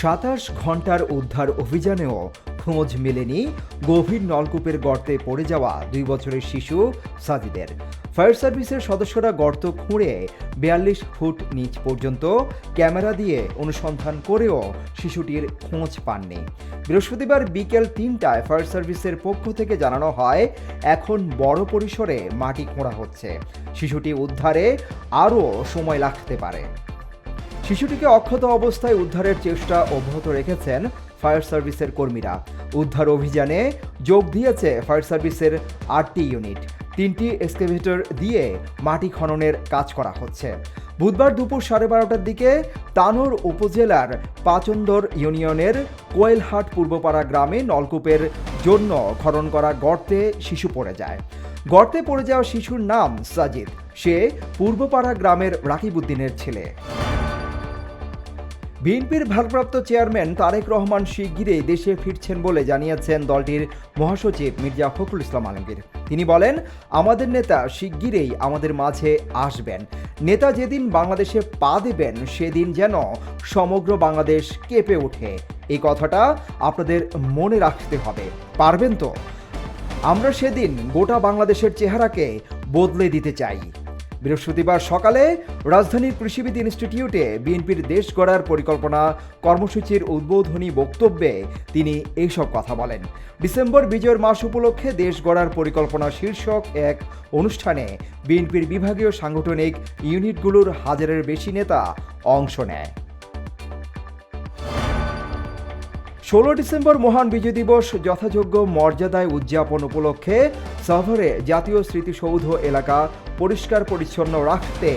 সাতাশ ঘণ্টার উদ্ধার অভিযানেও খোঁজ মেলেনি গভীর নলকূপের গর্তে পড়ে যাওয়া দুই বছরের শিশু সাজিদের। ফায়ার সার্ভিসের সদস্যরা গর্ত খুঁড়ে বিয়াল্লিশ ফুট নিচ পর্যন্ত ক্যামেরা দিয়ে অনুসন্ধান করেও শিশুটির খোঁজ পাননি। বৃহস্পতিবার বিকেল তিনটায় ফায়ার সার্ভিসের পক্ষ থেকে জানানো হয়, এখন বড় পরিসরে মাটি খোঁড়া হচ্ছে। শিশুটি উদ্ধারে আরও সময় লাগতে পারে। শিশুটিকে অক্ষত অবস্থায় উদ্ধারের চেষ্টা অব্যাহত রেখেছেন ফায়ার সার্ভিসের কর্মীরা। উদ্ধার অভিযানে যোগ দিয়েছে ফায়ার সার্ভিসের আটটি ইউনিট। তিনটি এক্সকেভেটর দিয়ে মাটি খননের কাজ করা হচ্ছে। বুধবার দুপুর সাড়ে বারোটার দিকে তানোর উপজেলার পাচন্দর ইউনিয়নের কোয়েলহাট পূর্বপাড়া গ্রামে নলকূপের জন্য খনন করা গর্তে শিশু পড়ে যায়। গর্তে পড়ে যাওয়া শিশুর নাম সাজিদ। সে পূর্বপাড়া গ্রামের রাকিবউদ্দিনের ছেলে। বিএনপির ভারপ্রাপ্ত চেয়ারম্যান তারেক রহমান শিগগিরই দেশে ফিরছেন বলে জানিয়েছেন দলটির মহাসচিব মির্জা ফখরুল ইসলাম আলমগীর। তিনি বলেন, আমাদের নেতা শিগগিরই আমাদের মাঝে আসবেন। নেতা যেদিন বাংলাদেশে পা দেবেন, সেদিন যেন সমগ্র বাংলাদেশ কেঁপে ওঠে। এই কথাটা আপনাদের মনে রাখতে হবে। পারবেন তো? আমরা সেদিন গোটা বাংলাদেশের চেহারাকে বদলে দিতে চাই। বৃহস্পতিবার সকালে রাজধানীর কৃষিবিদ ইনস্টিটিউটে বিএনপির দেশ গড়ার পরিকল্পনা কর্মসূচির উদ্বোধনী বক্তব্যে তিনি এইসব কথা বলেন। ডিসেম্বর বিজয়ের মাস উপলক্ষে দেশ গড়ার পরিকল্পনা শীর্ষক এক অনুষ্ঠানে বিএনপির বিভাগীয় সাংগঠনিক ইউনিটগুলোর হাজারের বেশি নেতা অংশ নেয়। ষোলো ডিসেম্বর মহান বিজয় দিবস যথাযোগ্য মর্যাদায় উদযাপন উপলক্ষে শহরে জাতীয় স্মৃতিসৌধ এলাকা পরিষ্কার পরিচ্ছন্ন রাখতে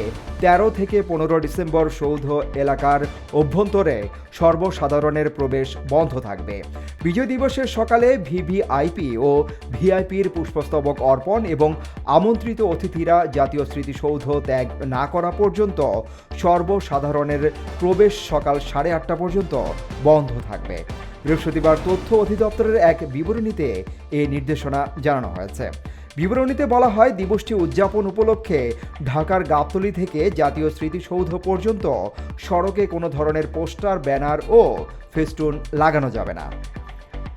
তেরো থেকে পনেরো ডিসেম্বর সৌধ এলাকার অভ্যন্তরে সর্বসাধারণের প্রবেশ বন্ধ থাকবে। বিজয় দিবসের সকালে ভিভিআইপি ও ভিআইপির পুষ্পস্তবক অর্পণ এবং আমন্ত্রিত অতিথিরা জাতীয় স্মৃতিসৌধ ত্যাগ না করা পর্যন্ত সর্বসাধারণের প্রবেশ সকাল সাড়ে আটটা পর্যন্ত বন্ধ থাকবে। বৃহস্পতিবার তথ্য অধিদপ্তরের এক বিবরণীতে এই নির্দেশনা জানানো হয়েছে। বিবরণীতে বলা হয়, দিবসটি উদযাপন উপলক্ষে ঢাকার গাবতলী থেকে জাতীয় স্মৃতিসৌধ পর্যন্ত সড়কে কোনো ধরনের পোস্টার, ব্যানার ও ফেস্টুন লাগানো যাবে না।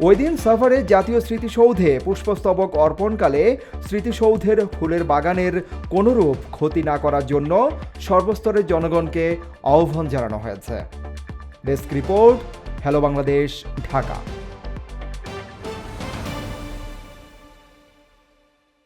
ওই দিন সাভারে জাতীয় স্মৃতিসৌধে পুষ্পস্তবক অর্পণকালে স্মৃতিসৌধের ফুলের বাগানের কোনোরূপ ক্ষতি না করার জন্য সর্বস্তরের জনগণকে আহ্বান জানানো হয়েছে। Desk report, hello Bangladesh, Dhaka.